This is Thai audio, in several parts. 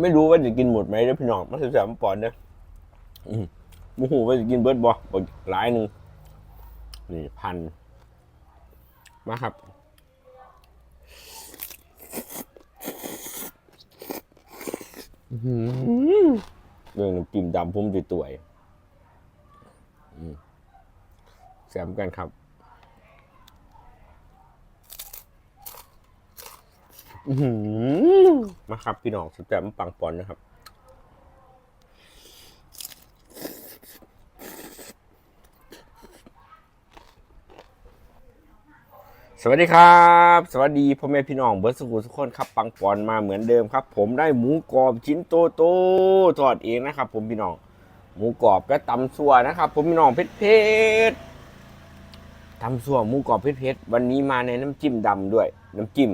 ไม่รู้ว่าจะกินหมดไหมเด้อพี่น้องมันสิบสามปอนด์เด้ออืมมูหูว่าจะกินเบิร์ดบ่บ่หลายหนึ่งนี่พัน มาครับอื้อหือเรื่องน้ำจิ้มดำพุ่มจุต่วยแซมกันครับอื้อหือ มาครับพี่น้องสแตมปังปอนนะครับสวัสดีครับ สวัสดีพ่อแม่พี่น้องเบิร์ดสกุทุกคนครับปังปอนมาเหมือนเดิมครับ ผมได้หมูกรอบชิ้นโตโตทอดเองนะครับ ผมพี่น้อง หมูกรอบก็ตำสัวนะครับ ผมพี่น้องเผ็ดเผ็ดๆตำสัวหมูกรอบเผ็ดเผ็ดๆวันนี้มาในน้ำจิ้มดำด้วย น้ำจิ้ม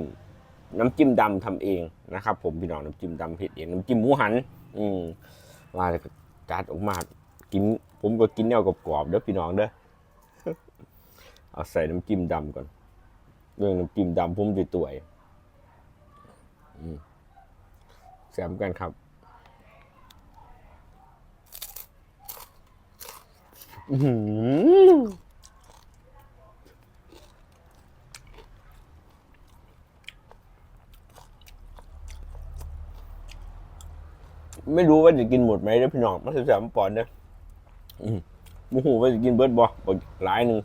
น้ำจิ้มดำทำเองนะครับผมพี่น้องน้ำจิ้มดำเผ็ดเองน้ำจิ้มหมูหัน อืมว่าแล้วก็จัดออกมากิน ผมก็กินแนวกรอบๆเด้อพี่น้องเด้อเอาใส่น้ำจิ้มดำก่อนเรื่องน้ำจิ้มดำพุ่มต่วยๆแซมกันครับอื้อหือ ไม่รู้ว่าจะกินหมดไหมเด้อพี่น้องมันสิบสามปอนด์เด้ออืมมูหูว่าจะกินเบิร์ดบ่บ่หลายหนึ่ง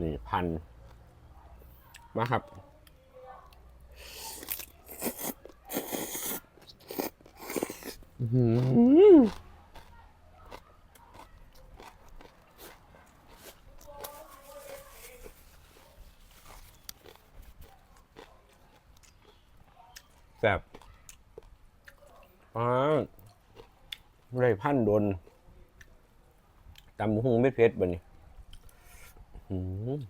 นี่พันมาครับแซ่บ อ่าไรพันโดนตำหุงไม่เผ็ดบ่นี่ยหืม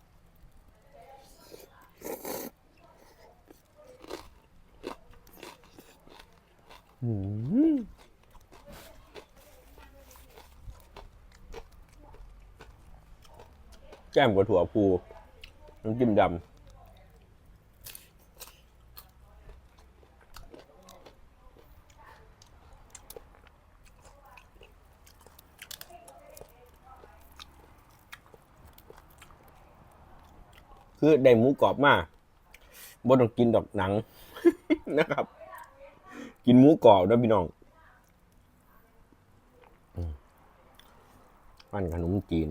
หืมแก้มกับถั่วพูน้ำจิ้มดำ คือได้หมูกรอบมากบ่ต้องกินดอกหนังนะครับ กินหมูกรอบด้วยพี่น้องปั้นขนมจีน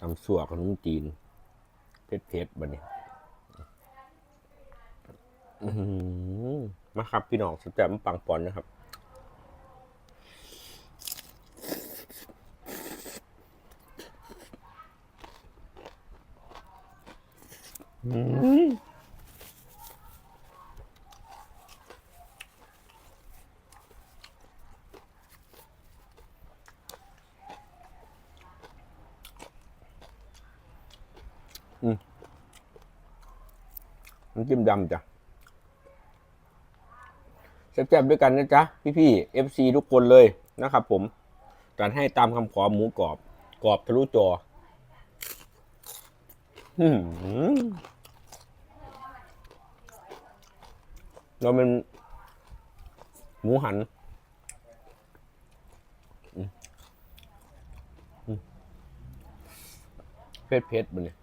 ทำสัวขนมจีนเผ็ดเผ็ดๆบัดนี้มาครับพี่น้องสแตมปังปอนนะครับ น้ำจิ้มดำจ้ะแซ่บๆด้วยกันนะจ๊ะ พี่ๆ FC ทุกคนเลยนะครับผมจัดให้ตามคำขอหมูกรอบ กรอบทะลุจอ เราเป็นหมูหันอืมอืมเผ็ดมันเนี่ย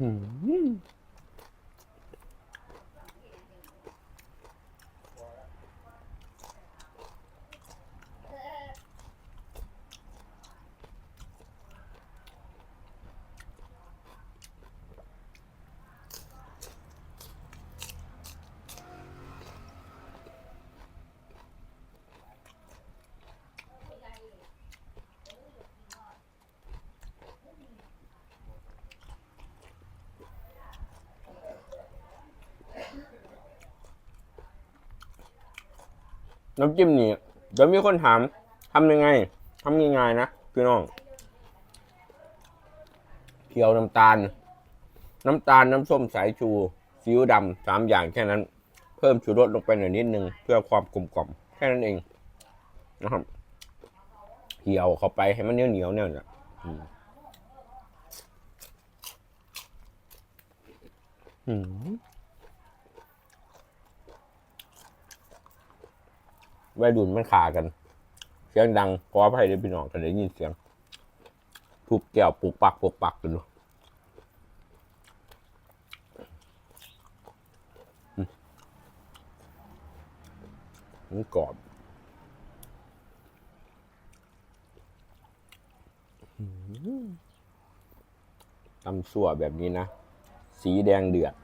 อืม น้ำจิ้มนี่เดี๋ยวมีคนถามทำยังไงทำยังไงนะพี่น้องเคี่ยวน้ำตาล น้ำตาลน้ำส้มสายชูซีอิ๊วดำสามอย่างแค่นั้น เพิ่มชูรสลงไปหน่อยนิดนึง เพื่อความกลมกล่อมแค่นั้นเองนะครับเกี่ยวเข้าไปให้มันเหนียวเหนียวเนี่ยนะอืมอืม วัยรุ่นมันขากัน เสียงดังขออภัยด้วยพี่น้องกันได้ยินเสียงทุบแก้วปุกปักปุกปักกันดูมันกรอบตำสั่วแบบนี้นะ สีแดงเดือด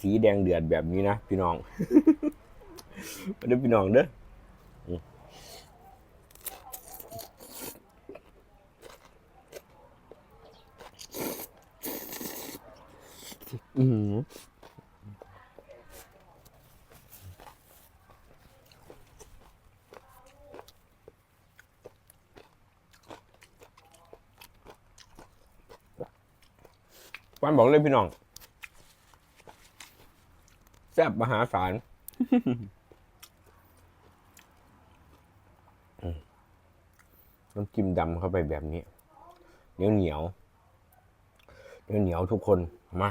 สีแดงเดือดแบบนี้นะ พี่น้อง มาเด้อพี่น้องเด้ออืมวันบอกเลยพี่น้อง แซ่บมหาศาล น้ำจิ้มดำเข้าไปแบบนี้ เหนียวเหนียวเหนียวเหนียวทุกคนมา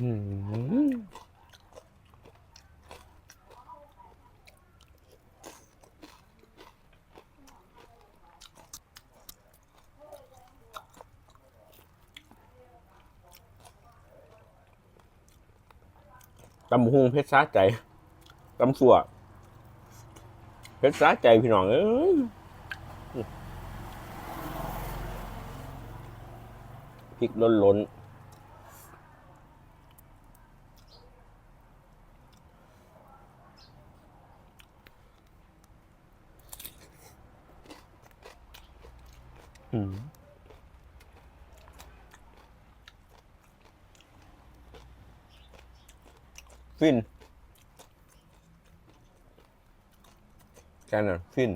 อืม ตำหุงเพชรซาใจตำสัวเพชรสาใจพี่น้องเอ้ยพริกล้นล้นๆอืม ฟินแค่นั้นฟิน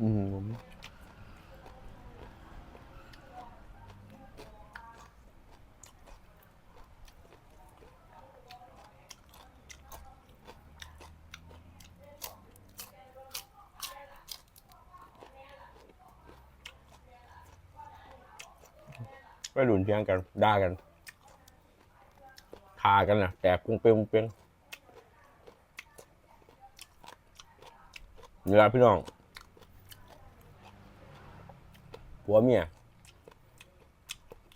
อืม ไปหลุนเทียงกันด่ากันทากันนะแตกปุ้งเป้งปุ้งเป้งเวลาพี่น้องผัวเมีย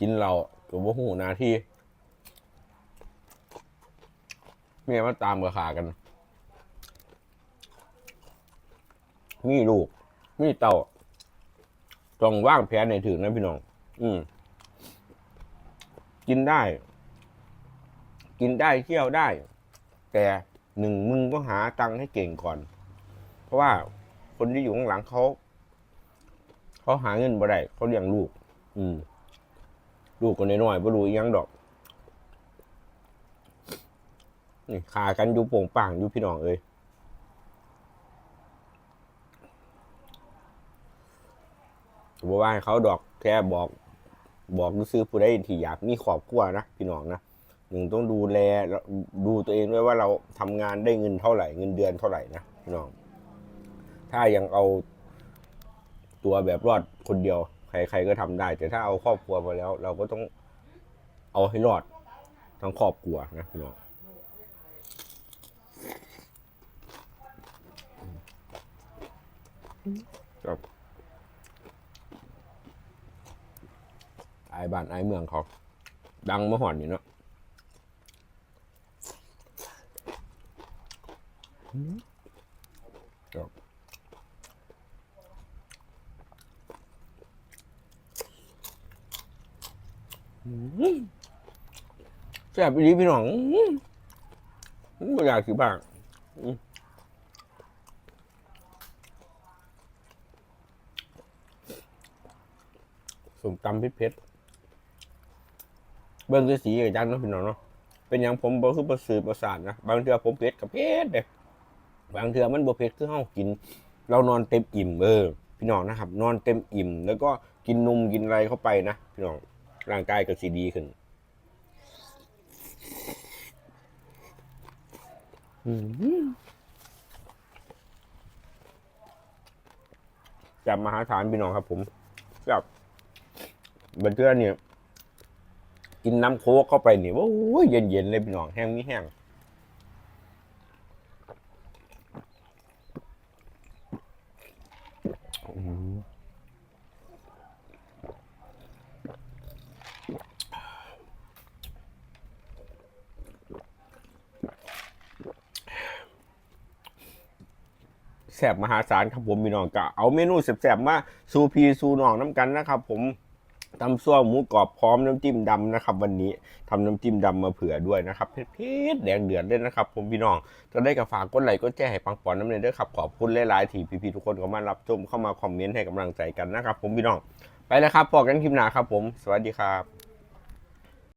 กินเรากับว่าหูหนาที่เมียมาตามกับขากัน มีลูก มีเต่าต้องว่างแผนในถึงนะพี่น้อง อืม กินได้ กินได้เที่ยวได้ แต่หนึ่งมึงก็หาตังค์ให้เก่งก่อน เพราะว่าคนที่อยู่ข้างหลังเขาเขาหาเงินบ่ได้เขาเลี้ยงลูก อืม ลูกคนน้อยๆบ่รู้ยังดอกนี่ขากันอยู่โป่งป่างอยู่พี่น้องเอ้ยบอกว่าให้เขาดอกแค่บอก บอกซื้อผู้ใดที่อยากมีครอบครัวนะพี่น้องนะหนึ่งต้องดูแลดูตัวเองด้วยว่าเราทำงานได้เงินเท่าไหร่เงินเดือนเท่าไหร่นะพี่น้อง ถ้ายังเอาตัวแบบรอดคนเดียว ใคร ๆก็ทำได้ แต่ถ้าเอาครอบครัวมาแล้ว เราก็ต้องเอาให้รอดทั้งครอบครัวนะพี่น้องครับ ไอ้บ้านไอ้เมืองเขาดังมื่อหอนอยู่เนาะครับแซ่บอีหลีพี่น้องอื้อไม่อยากสิบ้างสมตำพริกเผ็ด เบิ้งคือสีกับจันเนาะพี่น้องเนาะเป็นอย่างผมบ่คือประสือประสาทนะบางเทื่อผมเผ็ดกับเผ็ดเด้บางเทื่อมันบ่เผ็ดคือเฮากิน เรานอนเต็มอิ่มเออพี่น้องนะครับ นอนเต็มอิ่ม แล้วก็กินนมกินอะไรเข้าไปนะพี่น้องร่างกายก็สีดีขึ้นอืมจับมหาฐานพี่น้องครับผมจับบันเทือเนี่ย กินน้ำโค้กเข้าไปนี่โอ้ยเย็นๆเลยพี่น้องแห้งนี่แห้งแสบมหาศาลครับผมพี่น้องก็เอาเมนูแสบๆมาซูพีซูน้องน้ำกันนะครับผม ตำซั่วหมูกรอบพร้อมน้ำจิ้มดำนะครับ วันนี้ทำน้ำจิ้มดำมาเผื่อด้วยนะครับเผ็ดๆแดงเดือดเลยนะครับ ผมพี่น้องจะได้กับฝากกดไลค์กดแชร์ให้ปังปอนน้ำเนยด้วยครับขอบคุณหลายๆทีพี่ๆทุกคนเข้ามารับชมเข้ามาคอมเมนต์ให้กำลังใจกันนะครับ ผมพี่น้องไปแล้วครับพอกันคลิปหน้าครับ ผม สวัสดีครับ